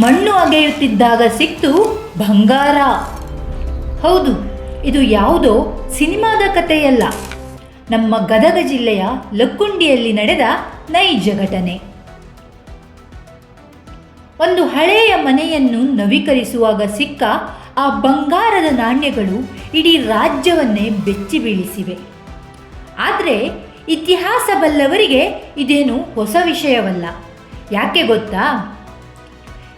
ಮಣ್ಣು ಅಗೆಯುತ್ತಿದ್ದಾಗ ಸಿಕ್ತು ಬಂಗಾರ. ಹೌದು, ಇದು ಯಾವುದೋ ಸಿನಿಮಾದ ಕಥೆಯಲ್ಲ. ನಮ್ಮ ಗದಗ ಜಿಲ್ಲೆಯ ಲಕ್ಕುಂಡಿಯಲ್ಲಿ ನಡೆದ ನೈಜ ಘಟನೆ. ಒಂದು ಹಳೆಯ ಮನೆಯನ್ನು ನವೀಕರಿಸುವಾಗ ಸಿಕ್ಕ ಆ ಬಂಗಾರದ ನಾಣ್ಯಗಳು ಇಡೀ ರಾಜ್ಯವನ್ನೇ ಬೆಚ್ಚಿ ಬೀಳಿಸಿವೆ. ಆದರೆ ಇತಿಹಾಸ ಬಲ್ಲವರಿಗೆ ಇದೇನು ಹೊಸ ವಿಷಯವಲ್ಲ. ಯಾಕೆ ಗೊತ್ತಾ?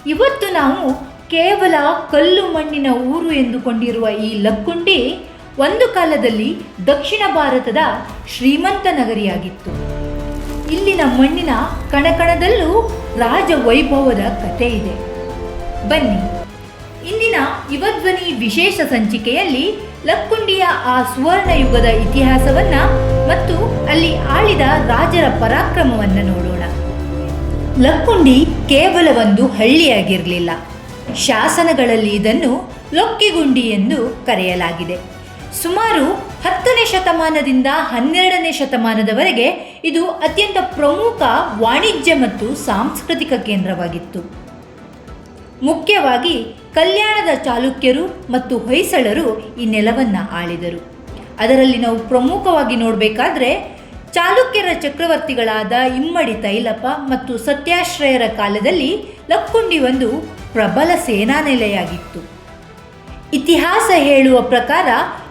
ಇವತ್ತು ನಾವು ಕೇವಲ ಕಲ್ಲು ಮಣ್ಣಿನ ಊರು ಎಂದುಕೊಂಡಿರುವ ಈ ಲಕ್ಕುಂಡಿ ಒಂದು ಕಾಲದಲ್ಲಿ ದಕ್ಷಿಣ ಭಾರತದ ಶ್ರೀಮಂತ ನಗರಿಯಾಗಿತ್ತು. ಇಲ್ಲಿನ ಮಣ್ಣಿನ ಕಣಕಣದಲ್ಲೂ ರಾಜ ವೈಭವದ ಕಥೆ ಇದೆ. ಬನ್ನಿ. ಇಂದಿನ ಯುವಧ್ವನಿ ವಿಶೇಷ ಸಂಚಿಕೆಯಲ್ಲಿ ಲಕ್ಕುಂಡಿಯ ಆ ಸುವರ್ಣ ಯುಗದ ಇತಿಹಾಸವನ್ನ ಮತ್ತು ಅಲ್ಲಿ ಆಳಿದ ರಾಜರ ಪರಾಕ್ರಮವನ್ನು ನೋಡೋಣ. ಲಕ್ಕುಂಡಿ ಕೇವಲ ಒಂದು ಹಳ್ಳಿಯಾಗಿರಲಿಲ್ಲ. ಶಾಸನಗಳಲ್ಲಿ ಇದನ್ನು ಲೊಕ್ಕಿಗುಂಡಿ ಎಂದು ಕರೆಯಲಾಗಿದೆ. ಸುಮಾರು ಹತ್ತನೇ ಶತಮಾನದಿಂದ ಹನ್ನೆರಡನೇ ಶತಮಾನದವರೆಗೆ ಇದು ಅತ್ಯಂತ ಪ್ರಮುಖ ವಾಣಿಜ್ಯ ಮತ್ತು ಸಾಂಸ್ಕೃತಿಕ ಕೇಂದ್ರವಾಗಿತ್ತು. ಮುಖ್ಯವಾಗಿ ಕಲ್ಯಾಣದ ಚಾಲುಕ್ಯರು ಮತ್ತು ಹೊಯ್ಸಳರು ಈ ನೆಲವನ್ನು ಆಳಿದರು. ಅದರಲ್ಲಿ ನಾವು ಪ್ರಮುಖವಾಗಿ ನೋಡಬೇಕಾದ್ರೆ ಚಾಲುಕ್ಯರ ಚಕ್ರವರ್ತಿಗಳಾದ ಇಮ್ಮಡಿ ತೈಲಪ ಮತ್ತು ಸತ್ಯಾಶ್ರಯರ ಕಾಲದಲ್ಲಿ ಲಕ್ಕುಂಡಿ ಒಂದು ಪ್ರಬಲ ಸೇನಾ ನೆಲೆಯಾಗಿತ್ತು ಇತಿಹಾಸ ಹೇಳುವ ಪ್ರಕಾರ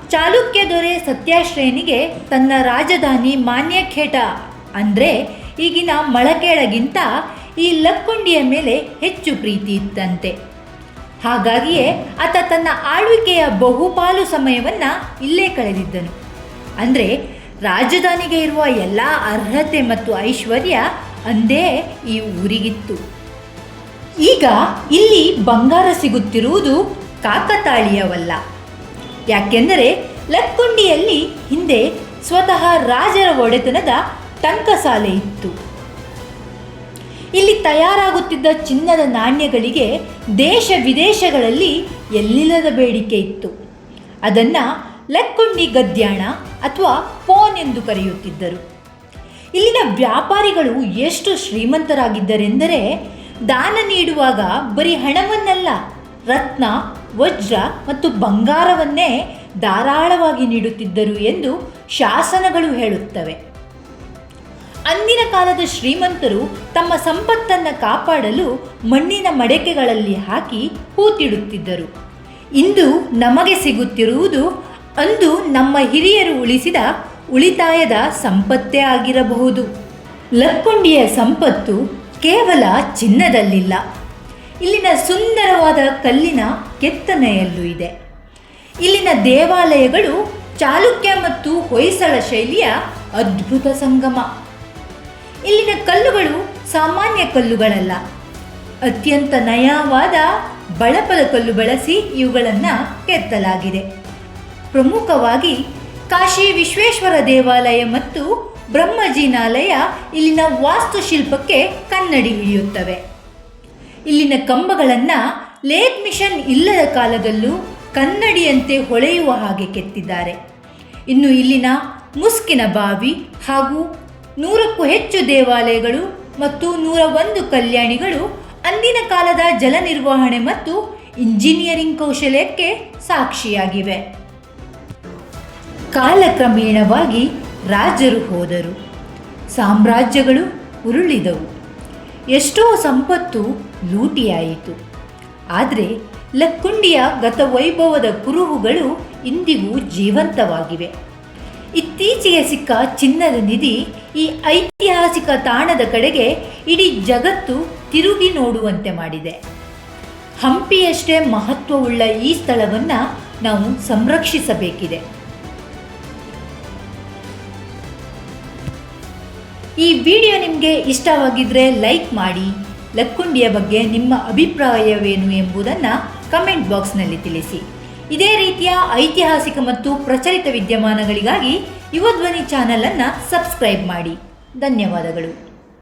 ಚಾಲುಕ್ಯ ದೊರೆ ಸತ್ಯಾಶ್ರಯನಿಗೆ ತನ್ನ ರಾಜಧಾನಿ ಮಾನ್ಯಖೇಟ ಅಂದರೆ ಈಗಿನ ಮಳಕೇಳಗಿಂತ ಈ ಲಕ್ಕುಂಡಿಯ ಮೇಲೆ ಹೆಚ್ಚು ಪ್ರೀತಿ ಇತ್ತಂತೆ. ಹಾಗಾಗಿಯೇ ಆತ ತನ್ನ ಆಳ್ವಿಕೆಯ ಬಹುಪಾಲು ಸಮಯವನ್ನು ಇಲ್ಲೇ ಕಳೆದಿದ್ದನು. ಅಂದರೆ ರಾಜಧಾನಿಗೆ ಇರುವ ಎಲ್ಲ ಅರ್ಹತೆ ಮತ್ತು ಐಶ್ವರ್ಯ ಅಂದೇ ಈ ಊರಿಗಿತ್ತು. ಈಗ ಇಲ್ಲಿ ಬಂಗಾರ ಸಿಗುತ್ತಿರುವುದು ಕಾಕತಾಳೀಯವಲ್ಲ. ಯಾಕೆಂದರೆ ಲಕ್ಕುಂಡಿಯಲ್ಲಿ ಹಿಂದೆ ಸ್ವತಃ ರಾಜರ ಒಡೆತನದ ಟಂಕಸಾಲೆ ಇತ್ತು. ಇಲ್ಲಿ ತಯಾರಾಗುತ್ತಿದ್ದ ಚಿನ್ನದ ನಾಣ್ಯಗಳಿಗೆ ದೇಶ ವಿದೇಶಗಳಲ್ಲಿ ಎಲ್ಲಿಲ್ಲದ ಬೇಡಿಕೆ ಇತ್ತು. ಅದನ್ನು ಲಕ್ಕುಂಡಿ ಗದ್ಯಾಣ ಅಥವಾ ಪೋನ್ ಎಂದು ಕರೆಯುತ್ತಿದ್ದರು. ಇಲ್ಲಿನ ವ್ಯಾಪಾರಿಗಳು ಎಷ್ಟು ಶ್ರೀಮಂತರಾಗಿದ್ದರೆಂದರೆ ದಾನ ನೀಡುವಾಗ ಬರೀ ಹಣವನ್ನಲ್ಲ, ರತ್ನ, ವಜ್ರ ಮತ್ತು ಬಂಗಾರವನ್ನೇ ಧಾರಾಳವಾಗಿ ನೀಡುತ್ತಿದ್ದರು ಎಂದು ಶಾಸನಗಳು ಹೇಳುತ್ತವೆ. ಅಂದಿನ ಕಾಲದ ಶ್ರೀಮಂತರು ತಮ್ಮ ಸಂಪತ್ತನ್ನು ಕಾಪಾಡಲು ಮಣ್ಣಿನ ಮಡಕೆಗಳಲ್ಲಿ ಹಾಕಿ ಹೂತಿಡುತ್ತಿದ್ದರು. ಇಂದು ನಮಗೆ ಸಿಗುತ್ತಿರುವುದು ಅಂದು ನಮ್ಮ ಹಿರಿಯರು ಉಳಿಸಿದ ಉಳಿತಾಯದ ಸಂಪತ್ತೇ ಆಗಿರಬಹುದು. ಲಕ್ಕುಂಡಿಯ ಸಂಪತ್ತು ಕೇವಲ ಚಿನ್ನದಲ್ಲಿಲ್ಲ. ಇಲ್ಲಿನ ಸುಂದರವಾದ ಕಲ್ಲಿನ ಕೆತ್ತನೆಯಲ್ಲೂ ಇದೆ. ಇಲ್ಲಿನ ದೇವಾಲಯಗಳು ಚಾಲುಕ್ಯ ಮತ್ತು ಹೊಯ್ಸಳ ಶೈಲಿಯ ಅದ್ಭುತ ಸಂಗಮ. ಇಲ್ಲಿನ ಕಲ್ಲುಗಳು ಸಾಮಾನ್ಯ ಕಲ್ಲುಗಳಲ್ಲ. ಅತ್ಯಂತ ನಯವಾದ ಬಳಪದ ಕಲ್ಲು ಬಳಸಿ ಇವುಗಳನ್ನು ಕೆತ್ತಲಾಗಿದೆ. ಪ್ರಮುಖವಾಗಿ ಕಾಶಿ ವಿಶ್ವೇಶ್ವರ ದೇವಾಲಯ ಮತ್ತು ಬ್ರಹ್ಮಜಿನಾಲಯ ಇಲ್ಲಿನ ವಾಸ್ತುಶಿಲ್ಪಕ್ಕೆ ಕನ್ನಡಿ ಹಿಡಿಯುತ್ತವೆ. ಇಲ್ಲಿನ ಕಂಬಗಳನ್ನು ಲೇಕ್ ಮಿಷನ್ ಇಲ್ಲದ ಕಾಲದಲ್ಲೂ ಕನ್ನಡಿಯಂತೆ ಹೊಳೆಯುವ ಹಾಗೆ ಕೆತ್ತಿದ್ದಾರೆ. ಇನ್ನು ಇಲ್ಲಿನ ಮುಸ್ಕಿನ ಬಾವಿ ಹಾಗೂ ನೂರಕ್ಕೂ ಹೆಚ್ಚು ದೇವಾಲಯಗಳು ಮತ್ತು ನೂರ ಒಂದು ಕಲ್ಯಾಣಿಗಳು ಅಂದಿನ ಕಾಲದ ಜಲ ನಿರ್ವಹಣೆ ಮತ್ತು ಇಂಜಿನಿಯರಿಂಗ್ ಕೌಶಲ್ಯಕ್ಕೆ ಸಾಕ್ಷಿಯಾಗಿವೆ. ಕಾಲಕ್ರಮೇಣವಾಗಿ ರಾಜರು ಹೋದರು. ಸಾಮ್ರಾಜ್ಯಗಳು ಉರುಳಿದವು. ಎಷ್ಟೋ ಸಂಪತ್ತು ಲೂಟಿಯಾಯಿತು. ಆದರೆ ಲಕ್ಕುಂಡಿಯ ಗತವೈಭವದ ಕುರುಹುಗಳು ಇಂದಿಗೂ ಜೀವಂತವಾಗಿವೆ. ಇತ್ತೀಚೆಗೆ ಸಿಕ್ಕ ಚಿನ್ನದ ನಿಧಿ ಈ ಐತಿಹಾಸಿಕ ತಾಣದ ಕಡೆಗೆ ಇಡೀ ಜಗತ್ತು ತಿರುಗಿ ನೋಡುವಂತೆ ಮಾಡಿದೆ. ಹಂಪಿಯಷ್ಟೇ ಮಹತ್ವವುಳ್ಳ ಈ ಸ್ಥಳವನ್ನು ನಾವು ಸಂರಕ್ಷಿಸಬೇಕಿದೆ. ಈ ವಿಡಿಯೋ ನಿಮಗೆ ಇಷ್ಟವಾಗಿದ್ದರೆ ಲೈಕ್ ಮಾಡಿ. ಲಕ್ಕುಂಡಿಯ ಬಗ್ಗೆ ನಿಮ್ಮ ಅಭಿಪ್ರಾಯವೇನು ಎಂಬುದನ್ನು ಕಮೆಂಟ್ ಬಾಕ್ಸ್ನಲ್ಲಿ ತಿಳಿಸಿ. ಇದೇ ರೀತಿಯ ಐತಿಹಾಸಿಕ ಮತ್ತು ಪ್ರಚಲಿತ ವಿದ್ಯಮಾನಗಳಿಗಾಗಿ ಯುವಧ್ವನಿ ಚಾನಲನ್ನು ಸಬ್ಸ್ಕ್ರೈಬ್ ಮಾಡಿ. ಧನ್ಯವಾದಗಳು.